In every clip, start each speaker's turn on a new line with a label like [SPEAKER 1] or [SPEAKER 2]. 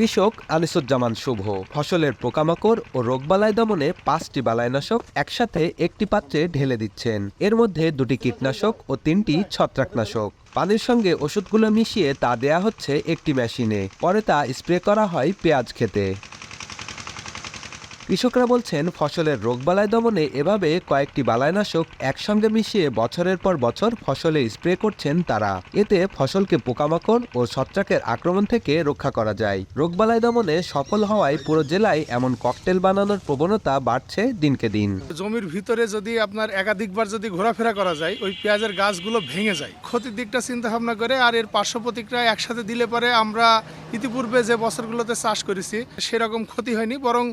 [SPEAKER 1] কৃষক আনিসুজ্জামান শুভ। ফসলের পোকামাকড় ও রোগবালাই দমনে পাঁচটি বালাইনাশক একসাথে একটি পাত্রে ঢেলে দিচ্ছেন। এর মধ্যে দুটি কীটনাশক ও তিনটি ছত্রাকনাশক। পানির সঙ্গে ওষুধগুলো মিশিয়ে তা দেয়া হচ্ছে একটি মেশিনে। পরে তা স্প্রে করা হয় পেঁয়াজ খেতে। কৃষকরা বলছেন, ফসলের রোগবালাই দমনে এভাবে কয়েকটি বালাইনাশক একসঙ্গে মিশিয়ে বছরের পর বছর ফসলে স্প্রে করছেন তারা। এতে ফসলকে পোকামাকড় ও ছত্রাকের আক্রমণ থেকে রক্ষা করা যায়। রোগ রোগবালাই দমনে সফল হওয়ায় পুরো জেলায় এমন ককটেল বানানোর প্রবণতা বাড়ছে দিনকে দিন।
[SPEAKER 2] জমির ভিতরে যদি আপনার একাধিকবার যদি ঘোরাফেরা করা যায়, ওই পেঁয়াজের গাছগুলো ভেঙে যায়। ক্ষতির দিকটা চিন্তা ভাবনা করে আর এর পার্শ্ব প্রতিক্রিয়া একসাথে দিলে পরে আমরা ইতিপূর্বে যে বছরগুলোতে চাষ করেছি, সেরকম ক্ষতি হয়নি, বরং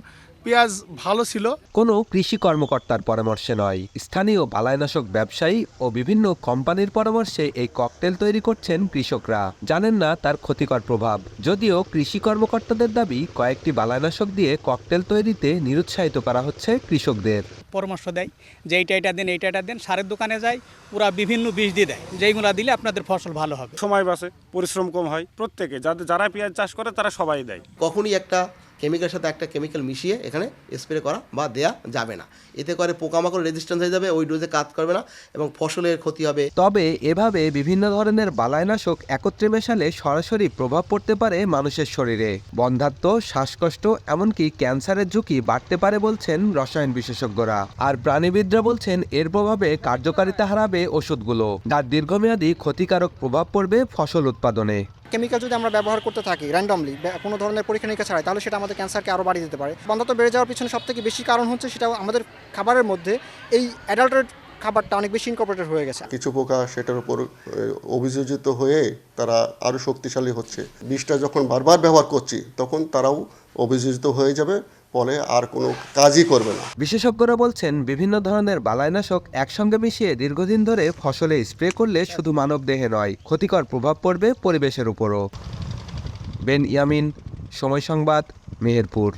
[SPEAKER 2] পেঁয়াজ ভালো ছিল।
[SPEAKER 1] কোনো কৃষি কর্মকর্তার পরামর্শে নয়। স্থানীয় বালাইনাশক ব্যবসায়ী ও বিভিন্ন কোম্পানির পরামর্শে এই ককটেল তৈরি করছেন কৃষকরা। জানেন না তার ক্ষতিকর প্রভাব। যদিও কৃষি কর্মকর্তাদের দাবি কয়েকটি বালাইনাশক দিয়ে ককটেল তৈরিতে নিরুৎসাহিত করা হচ্ছে কৃষকদের।
[SPEAKER 3] পরামর্শ দেয় যে এইটা এটা দেন এইটা এটা দেন সারের দোকানে যায় ওরা বিভিন্ন বীজ দিয়ে দেয়। যেইগুলো দিলে আপনাদের ফসল ভালো হবে।
[SPEAKER 4] সময় বাঁচে পরিশ্রম কম হয় প্রত্যেকে। যাদের যারা পেঁয়াজ চাষ করে তারা সবাই দেয়।
[SPEAKER 5] কখনই একটা কেমিক্যালের সাথে একটা কেমিক্যাল মিশিয়ে এখানে স্প্রে করা বা দেয়া যাবে না। এতে করে পোকামাকড় রেজিস্ট্যান্স হয়ে যাবে, ওই ডোজে কাজ করবে না এবং ফসলের ক্ষতি হবে।
[SPEAKER 1] তবে এভাবে বিভিন্ন ধরনের বালাইনাশক একত্রে মেশালে সরাসরি প্রভাব পড়তে পারে মানুষের শরীরে। বন্ধাত্ম, শ্বাসকষ্ট, এমনকি ক্যান্সারের ঝুঁকি বাড়তে পারে বলছেন রসায়ন বিশেষজ্ঞরা। আর প্রাণীবিদরা বলছেন এর প্রভাবে কার্যকারিতা হারাবে ওষুধগুলো। যার দীর্ঘমেয়াদী ক্ষতিকারক প্রভাব পড়বে ফসল উৎপাদনে।
[SPEAKER 6] কেমিক্যাল যদি আমরা ব্যবহার করতে থাকি র্যান্ডমলি কোনো ধরনের পরীক্ষা নিরীক্ষা ছাড়াই, তাহলে সেটা আমাদের ক্যান্সারকে আরও বাড়িয়ে দিতে পারে। বন্ধত্ব বেড়ে যাওয়ার পিছনে সবথেকে বেশি কারণ হচ্ছে সেটা আমাদের খাবারের মধ্যে এই অ্যাডাল্টেড খাবারটা অনেক বেশি ইনকর্পোরেটেড হয়ে গেছে।
[SPEAKER 7] কিছু পোকা সেটার উপর অভিযোজিত হয়ে তারা আরও শক্তিশালী হচ্ছে। বিষটা যখন বারবার ব্যবহার করছি, তখন তারাও অভিযোজিত হয়ে যাবে। ফলে আর কোনো কাজই করবে না।
[SPEAKER 1] বিশেষজ্ঞরা বলছেন, বিভিন্ন ধরনের বালাইনাশক একসঙ্গে মিশিয়ে দীর্ঘদিন ধরে ফসলে স্প্রে করলে শুধু মানব দেহে নয়, ক্ষতিকর প্রভাব পড়বে পরিবেশের উপরও। বেন ইয়ামিন, সময় সংবাদ, মেহেরপুর।